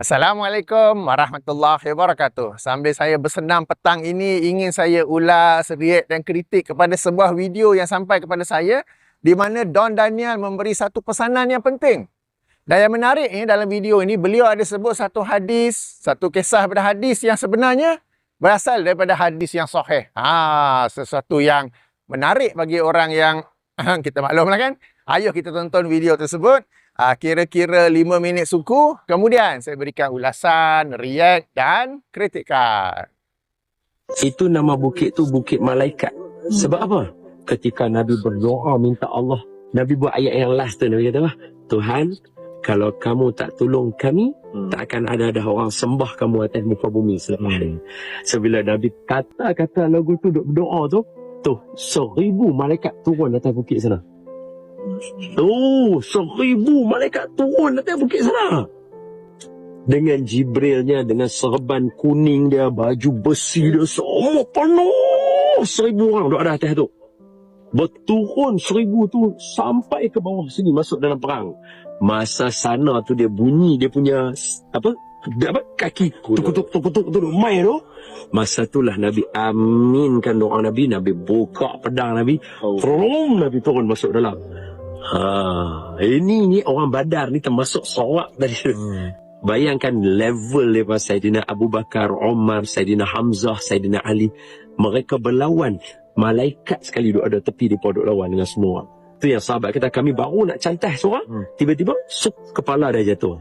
Assalamualaikum warahmatullahi wabarakatuh. Sambil saya bersenam petang ini, ingin saya ulas, react dan kritik kepada sebuah video yang sampai kepada saya di mana Don Daniel memberi satu pesanan yang penting. Dan yang menarik ini dalam video ini, beliau ada sebut satu hadis, satu kisah pada hadis yang sebenarnya berasal daripada hadis yang sahih. Ha, sesuatu yang menarik bagi orang yang kita maklumlah kan. Ayo kita tonton video tersebut. Uh, kira-kira 5 minit suku. Kemudian saya berikan ulasan, react dan kritikan. Itu nama bukit tu bukit malaikat. Sebab apa? Ketika Nabi berdoa minta Allah. Nabi buat ayat yang last tu. Nabi kata? Tuhan, kalau kamu tak tolong kami, hmm. tak akan ada dah orang sembah kamu atas muka bumi selepas hmm. ni. So bila Nabi kata-kata lagu tu duk berdoa tu, tu seribu malaikat turun atas bukit sana. Oh, seribu malaikat turun atas bukit sana. Dengan Jibrilnya, dengan serban kuning dia, baju besi dia, semua penuh. Seribu orang duduk ada atas tu. Berturun seribu tu sampai ke bawah sini masuk dalam perang. Masa sana tu dia bunyi dia punya apa? Dia apa? Kaki tuk tuk tuk tuk mai tu. Masa itulah Nabi aminkan doa Nabi, Nabi buka pedang Nabi, oh. Nabi turun masuk dalam. Ha, ini ni orang Badar ni termasuk sorak tadi. Hmm. Bayangkan level daripada Sayyidina Abu Bakar, Umar, Sayyidina Hamzah, Sayyidina Ali. Mereka berlawan. Malaikat sekali duduk ada tepi di duduk lawan dengan semua. Itu yang sahabat kita, kami baru nak cantas seorang. Hmm. Tiba-tiba, sup, kepala dia jatuh.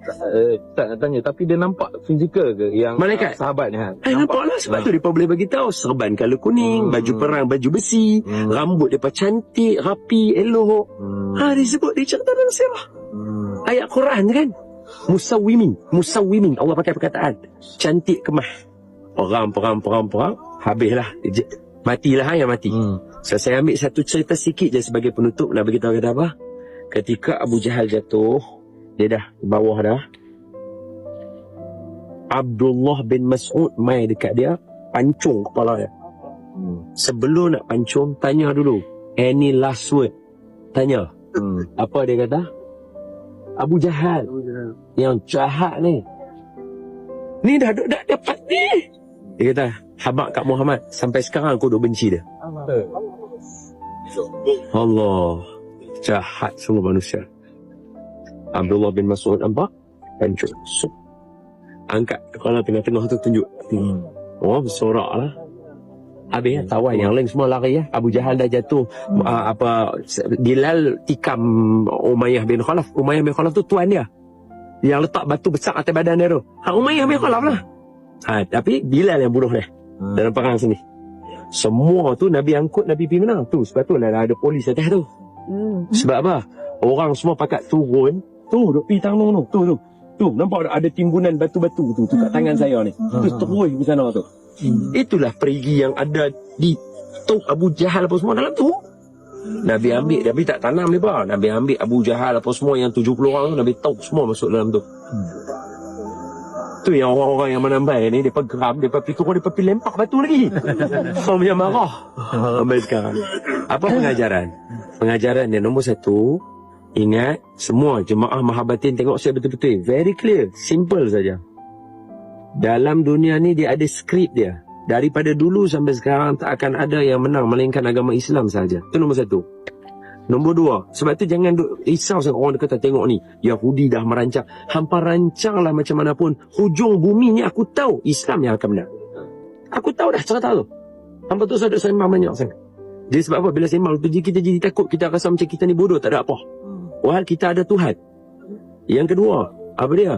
Uh, tak nak tanya tapi dia nampak fizikal ke yang malaikat sahabat ni ha? eh, nampak lah sebab ha. tu dia boleh bagi tahu serban kalau kuning hmm. baju perang baju besi hmm. rambut dia cantik rapi elok hmm. ha dia sebut dia cerita dalam sirah hmm. ayat Quran kan musawimin musawimin Allah pakai perkataan cantik kemah perang perang perang perang habislah matilah ha, yang mati hmm. so, saya ambil satu cerita sikit je sebagai penutup nak beritahu kata apa ketika Abu Jahal jatuh dia dah bawah dah. Abdullah bin Mas'ud mai dekat dia, pancung kepala dia. Hmm. Sebelum nak pancung, tanya dulu. Any last word? Tanya. Hmm. Apa dia kata? Abu Jahal. Abu Jahal. Yang jahat ni. Ni dah dah, dah dapat ni. Dia kata, habak kat Muhammad. Sampai sekarang aku dah benci dia. Allah. Allah. Jahat semua manusia. Abdullah bin Mas'ud nampak hancur. So, angkat kepala tengah-tengah tu tunjuk. Hmm. Oh, bersorak lah. Habis ya, tawan yang lain semua lari ya. Abu Jahal dah jatuh. Hmm. Uh, apa Bilal tikam Umayyah bin Khalaf. Umayyah bin Khalaf tu tuan dia. Yang letak batu besar atas badan dia tu. Ha, Umayyah bin Khalaf lah. Ha, tapi Bilal yang bunuh dia. Hmm. Dalam perang sini. Semua tu Nabi angkut Nabi pergi menang. Tu sebab tu lah ada polis atas tu. Hmm. Sebab apa? Orang semua pakat turun Tu, duk pi tangan tu. Tu, tu. Tu, nampak ada timbunan batu-batu tu, tu kat tangan saya ni. Tu terus di sana tu. Hmm. Itulah perigi yang ada di Tok Abu Jahal apa semua dalam tu. Nabi ambil, Nabi tak tanam ni apa. Nabi ambil Abu Jahal apa semua yang 70 orang tu, Nabi tahu semua masuk dalam tu. Hmm. Tu yang orang-orang yang menambai ni, dia geram, dia pergi turun, dia pergi lempak batu lagi. Orang yang marah. Sampai sekarang. Apa pengajaran? Pengajaran yang nombor satu, Ingat, semua jemaah mahabatin tengok saya betul-betul. Very clear, simple saja. Dalam dunia ni dia ada skrip dia. Daripada dulu sampai sekarang tak akan ada yang menang melainkan agama Islam saja. Itu nombor satu. Nombor dua, sebab tu jangan duk risau sangat orang kata tengok ni. Yahudi dah merancang. Hampa rancanglah macam mana pun. Hujung bumi ni aku tahu Islam yang akan menang. Aku tahu dah cerita tu. Hampa tu saya sembang banyak sangat. Jadi sebab apa? Bila sembang tu kita jadi takut. Kita rasa macam kita ni bodoh. Tak ada apa. Wahal kita ada Tuhan. Yang kedua, apa dia?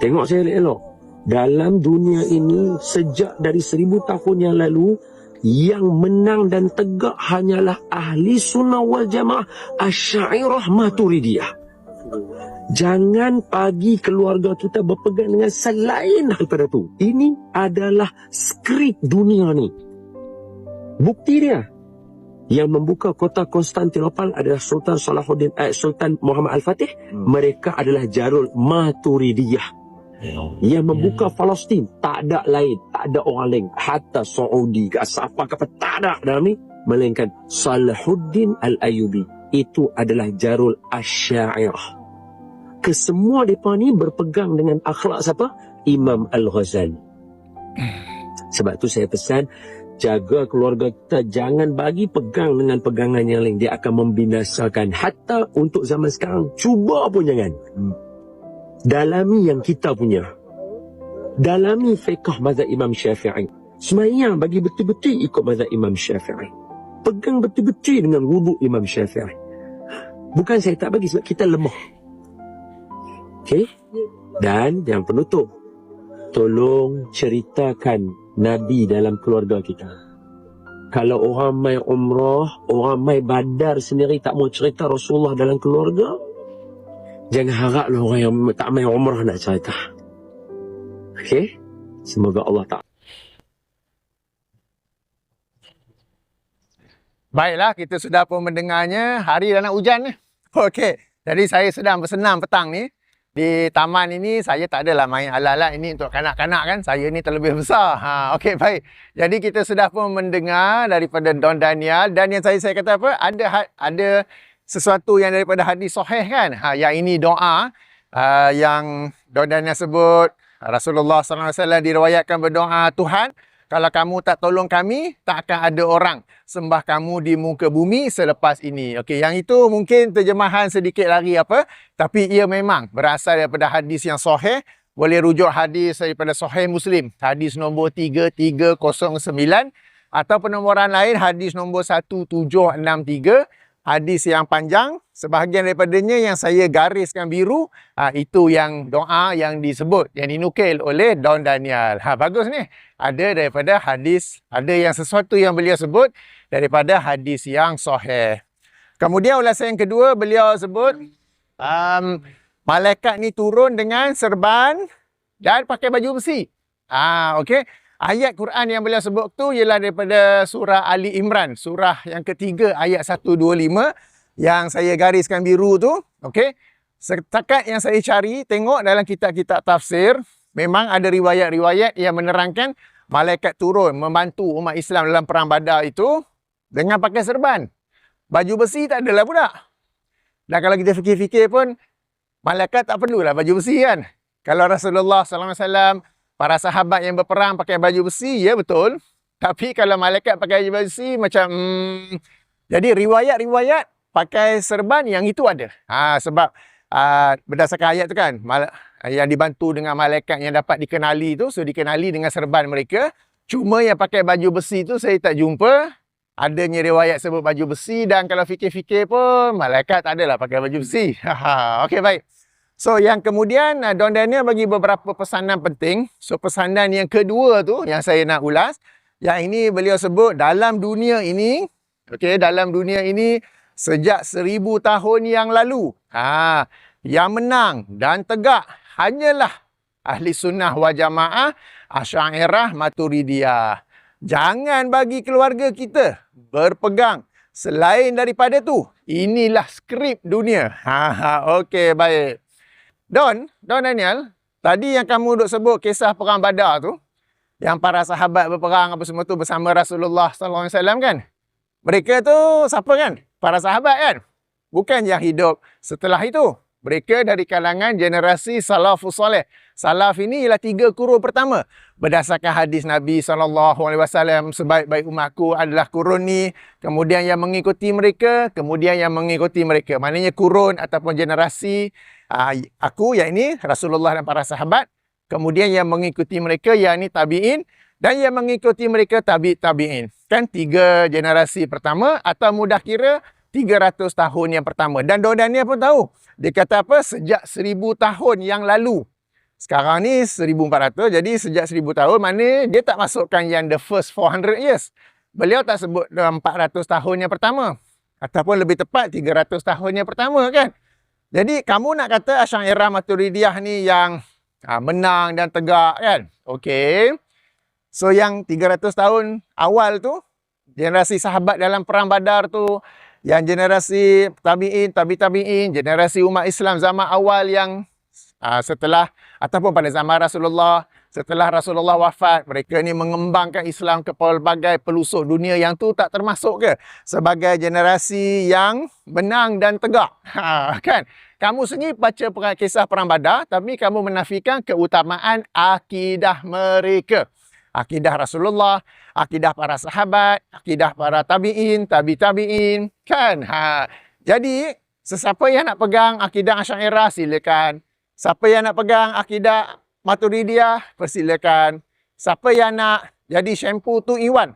Tengok saya elok-elok. Dalam dunia ini, sejak dari seribu tahun yang lalu, yang menang dan tegak hanyalah ahli sunnah wal jamaah asyairah maturidiyah. Jangan pagi keluarga kita berpegang dengan selain daripada itu. Ini adalah skrip dunia ni. Bukti dia yang membuka kota Konstantinopel adalah Sultan Salahuddin eh, Sultan Muhammad Al-Fatih hmm. mereka adalah Jarul Maturidiyah yang membuka yeah. Palestin tak ada lain tak ada orang lain hatta Saudi ke siapa ke tak ada dalam ni melainkan Salahuddin Al-Ayubi itu adalah Jarul Asy'ariyah Kesemua mereka ni berpegang dengan akhlak siapa? Imam Al-Ghazali. Sebab tu saya pesan, jaga keluarga kita. Jangan bagi pegang dengan pegangan yang lain. Dia akan membinasakan. Hatta untuk zaman sekarang cuba pun jangan. Dalami yang kita punya. Dalami fiqh mazhab Imam Syafi'i. Semayang bagi betul-betul ikut mazhab Imam Syafi'i. Pegang betul-betul dengan wuduk Imam Syafi'i. Bukan saya tak bagi sebab kita lemah. Okey? Dan yang penutup. Tolong ceritakan Nabi dalam keluarga kita. Kalau orang mai umrah, orang mai badar sendiri tak mau cerita Rasulullah dalam keluarga, jangan haraplah orang yang tak mai umrah nak cerita. Okey? Semoga Allah tak Baiklah, kita sudah pun mendengarnya. Hari dah nak hujan ni. Okey. Jadi saya sedang bersenam petang ni. Di taman ini saya tak adalah main alat-alat ini untuk kanak-kanak kan. Saya ni terlebih besar. Ha, okey baik. Jadi kita sudah pun mendengar daripada Don Daniel dan yang saya saya kata apa? Ada ha- ada sesuatu yang daripada hadis sahih kan. Ha, yang ini doa uh, yang Don Daniel sebut Rasulullah SAW diriwayatkan berdoa Tuhan kalau kamu tak tolong kami, tak akan ada orang sembah kamu di muka bumi selepas ini. Okey, yang itu mungkin terjemahan sedikit lari apa, tapi ia memang berasal daripada hadis yang sahih. Boleh rujuk hadis daripada sahih Muslim, hadis nombor 3309 atau penomoran lain hadis nombor 1763 hadis yang panjang sebahagian daripadanya yang saya gariskan biru ha, itu yang doa yang disebut yang dinukil oleh Don Daniel. Ha, bagus ni. Ada daripada hadis ada yang sesuatu yang beliau sebut daripada hadis yang sahih. Kemudian ulasan yang kedua beliau sebut um, malaikat ni turun dengan serban dan pakai baju besi. Ah okey Ayat Quran yang beliau sebut tu ialah daripada surah Ali Imran, surah yang ketiga ayat 125 yang saya gariskan biru tu, okey. Setakat yang saya cari tengok dalam kitab-kitab tafsir, memang ada riwayat-riwayat yang menerangkan malaikat turun membantu umat Islam dalam perang Badar itu dengan pakai serban. Baju besi tak adalah pula. Dan kalau kita fikir-fikir pun malaikat tak perlulah baju besi kan. Kalau Rasulullah sallallahu alaihi wasallam para sahabat yang berperang pakai baju besi, ya betul. Tapi kalau malaikat pakai baju besi macam hmm, jadi riwayat-riwayat pakai serban yang itu ada. Ha, sebab uh, berdasarkan ayat tu kan, mal- yang dibantu dengan malaikat yang dapat dikenali tu, so dikenali dengan serban mereka. Cuma yang pakai baju besi tu saya tak jumpa. Adanya riwayat sebut baju besi dan kalau fikir-fikir pun malaikat tak adalah pakai baju besi. Okey baik. So yang kemudian uh, Don Daniel bagi beberapa pesanan penting. So pesanan yang kedua tu yang saya nak ulas. Yang ini beliau sebut dalam dunia ini. Okay, dalam dunia ini sejak seribu tahun yang lalu. Ha, yang menang dan tegak hanyalah ahli sunnah wa jamaah Asy'ariyah Maturidiyah. Jangan bagi keluarga kita berpegang selain daripada tu. Inilah skrip dunia. Ha, ha okey baik. Don, Don Daniel, tadi yang kamu duk sebut kisah perang Badar tu, yang para sahabat berperang apa semua tu bersama Rasulullah sallallahu alaihi wasallam kan? Mereka tu siapa kan? Para sahabat kan? Bukan yang hidup setelah itu. Mereka dari kalangan generasi salafus soleh. Salaf ini ialah tiga kurun pertama. Berdasarkan hadis Nabi SAW, sebaik-baik umatku adalah kurun ni. Kemudian yang mengikuti mereka, kemudian yang mengikuti mereka. Maknanya kurun ataupun generasi uh, aku yang ini Rasulullah dan para sahabat. Kemudian yang mengikuti mereka yang ini tabi'in. Dan yang mengikuti mereka tabi' tabi'in. Kan tiga generasi pertama atau mudah kira 300 tahun yang pertama. Dan Don Daniel pun tahu. Dia kata apa? Sejak 1000 tahun yang lalu. Sekarang ni 1400. Jadi sejak 1000 tahun mana dia tak masukkan yang the first 400 years. Beliau tak sebut 400 tahun yang pertama. Ataupun lebih tepat 300 tahun yang pertama kan. Jadi kamu nak kata Asy'ariyah Maturidiyah ni yang ha, menang dan tegak kan? Okey. So yang 300 tahun awal tu generasi sahabat dalam perang Badar tu yang generasi tabi'in, tabi-tabi'in, generasi umat Islam zaman awal yang uh, setelah ataupun pada zaman Rasulullah, setelah Rasulullah wafat, mereka ni mengembangkan Islam ke pelbagai pelosok dunia yang tu tak termasuk ke sebagai generasi yang menang dan tegak. Ha, kan? kamu sendiri baca kisah perang badar, tapi kamu menafikan keutamaan akidah mereka. Akidah Rasulullah, akidah para sahabat, akidah para tabi'in, tabi-tabi'in. Kan? Ha. Jadi, sesiapa yang nak pegang akidah Asy'ariyah silakan. Siapa yang nak pegang akidah Maturidiyah, persilakan. Siapa yang nak jadi shampoo tu Iwan,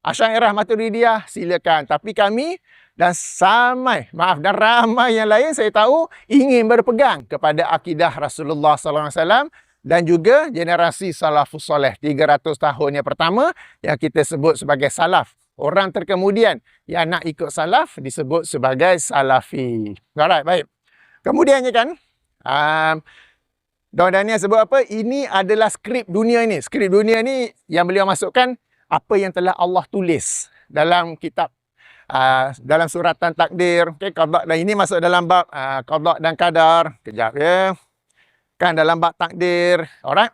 Asy'ariyah Maturidiyah, silakan. Tapi kami dan samai, maaf dan ramai yang lain saya tahu ingin berpegang kepada akidah Rasulullah sallallahu alaihi wasallam dan juga generasi salafus soleh 300 tahun yang pertama yang kita sebut sebagai salaf. Orang terkemudian yang nak ikut salaf disebut sebagai salafi. Alright, baik. Kemudiannya kan, um, Don Daniel sebut apa? Ini adalah skrip dunia ini. Skrip dunia ini yang beliau masukkan apa yang telah Allah tulis dalam kitab uh, dalam suratan takdir. Okay, qada dan ini masuk dalam bab uh, qada dan kadar. Kejap ya. Kan dalam bab takdir. Alright.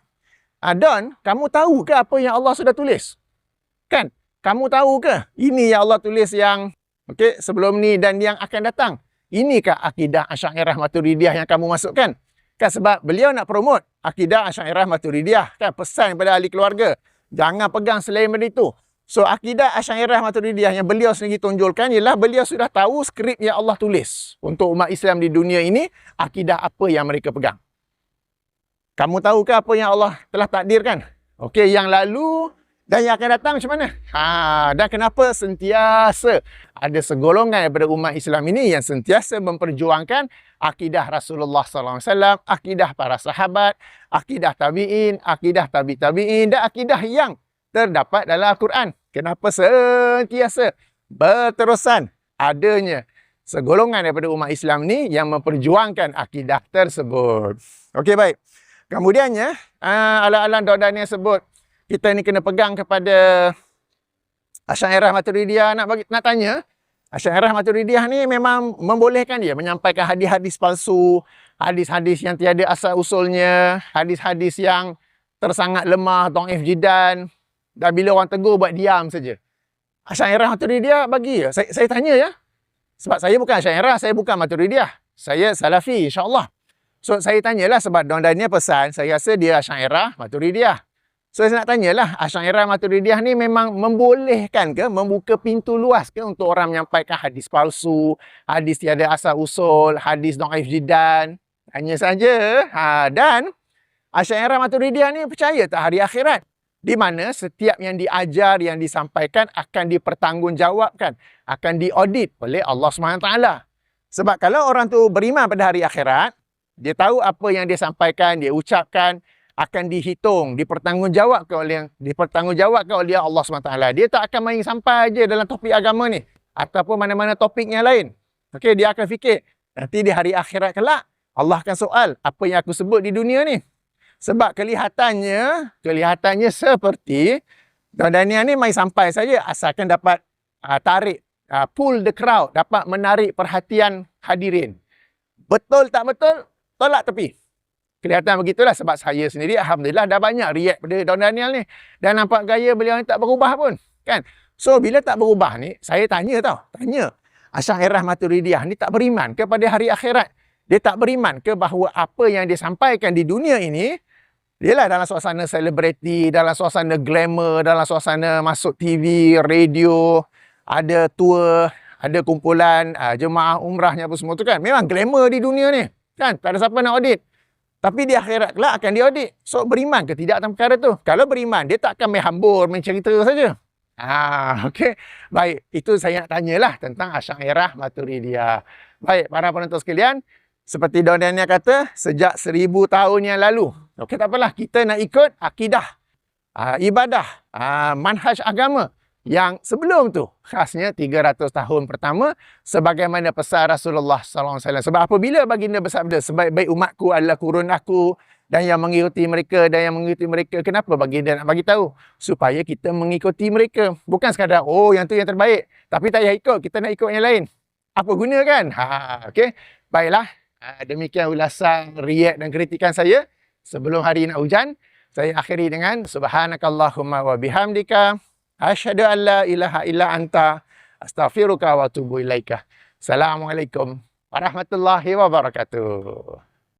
Uh, Don, kamu tahu ke apa yang Allah sudah tulis? Kan? Kamu tahu ke? Ini yang Allah tulis yang okay, sebelum ni dan yang akan datang. Inikah akidah Asy'ariyah Maturidiyah yang kamu masukkan? Kan sebab beliau nak promote akidah Asy'ariyah Maturidiyah. Kan pesan kepada ahli keluarga. Jangan pegang selain benda itu. So akidah Asy'ariyah Maturidiyah yang beliau sendiri tunjulkan ialah beliau sudah tahu skrip yang Allah tulis untuk umat Islam di dunia ini akidah apa yang mereka pegang. Kamu tahu ke apa yang Allah telah takdirkan? Okey, yang lalu dan yang akan datang macam mana? Ha, dan kenapa sentiasa ada segolongan daripada umat Islam ini yang sentiasa memperjuangkan akidah Rasulullah wasallam, akidah para sahabat, akidah tabi'in, akidah tabi' tabi'in dan akidah yang terdapat dalam Al-Quran. Kenapa sentiasa berterusan adanya segolongan daripada umat Islam ni yang memperjuangkan akidah tersebut. Okey baik. Kemudiannya, uh, ala-ala Dr. Daniel sebut, kita ni kena pegang kepada Asy'ariyah Maturidiyah nak bagi nak tanya, Asy'ariyah Maturidiyah ni memang membolehkan dia menyampaikan hadis-hadis palsu, hadis-hadis yang tiada asal usulnya, hadis-hadis yang tersangat lemah, dhaif jidan dan bila orang tegur buat diam saja. Asy'ariyah Maturidiyah bagi ya. Saya, saya tanya ya. Sebab saya bukan Asy'ariyah, saya bukan Maturidiyah. Saya Salafi insya-Allah. So saya tanyalah sebab Don Daniel pesan, saya rasa dia Asy'ariyah Maturidiyah. So saya nak tanyalah, Asy'ariyah Maturidiyah ni memang membolehkan ke membuka pintu luas ke untuk orang menyampaikan hadis palsu, hadis tiada asal usul, hadis dhaif jiddan? Tanya saja. Ha dan Asy'ariyah Maturidiyah ni percaya tak hari akhirat? Di mana setiap yang diajar, yang disampaikan akan dipertanggungjawabkan, akan diaudit oleh Allah SWT. Sebab kalau orang tu beriman pada hari akhirat, dia tahu apa yang dia sampaikan, dia ucapkan akan dihitung, dipertanggungjawabkan oleh dipertanggungjawabkan oleh Allah SWT. Dia tak akan main sampai aja dalam topik agama ni ataupun mana-mana topik yang lain. Okey, dia akan fikir nanti di hari akhirat kelak Allah akan soal apa yang aku sebut di dunia ni. Sebab kelihatannya, kelihatannya seperti Don Daniel ni main sampai saja asalkan dapat uh, tarik, uh, pull the crowd, dapat menarik perhatian hadirin. Betul tak betul? tolak tepi. Kelihatan begitulah sebab saya sendiri Alhamdulillah dah banyak react pada Don Daniel ni. Dan nampak gaya beliau ni tak berubah pun. Kan? So bila tak berubah ni, saya tanya tau. Tanya. Asy'ariyah Maturidiyah ni tak beriman kepada hari akhirat. Dia tak beriman ke bahawa apa yang dia sampaikan di dunia ini, dia lah dalam suasana selebriti, dalam suasana glamour, dalam suasana masuk TV, radio, ada tour, ada kumpulan uh, jemaah umrahnya apa semua tu kan. Memang glamour di dunia ni. Kan? Tak ada siapa nak audit. Tapi di akhirat kelak akan diaudit. So beriman ke tidak tentang perkara tu? Kalau beriman, dia tak akan main hambur, main cerita saja. Ah, okey. Baik, itu saya nak tanyalah tentang Asy'ariyah Maturidiyah. Baik, para penonton sekalian, seperti Don Daniel kata, sejak seribu tahun yang lalu. Okey, tak apalah. Kita nak ikut akidah, uh, ibadah, uh, manhaj agama yang sebelum tu khasnya 300 tahun pertama sebagaimana pesan Rasulullah wasallam. Sebab apabila baginda bersabda sebaik-baik umatku adalah kurun aku dan yang mengikuti mereka dan yang mengikuti mereka. Kenapa baginda nak bagi tahu? Supaya kita mengikuti mereka. Bukan sekadar oh yang tu yang terbaik tapi tak payah ikut kita nak ikut yang lain. Apa guna kan? Ha okey baiklah. Ha, demikian ulasan riak dan kritikan saya. Sebelum hari nak hujan saya akhiri dengan subhanakallahumma wa bihamdika Asyhadu an la ilaha illa anta astaghfiruka wa atubu ilaika. Assalamualaikum warahmatullahi wabarakatuh.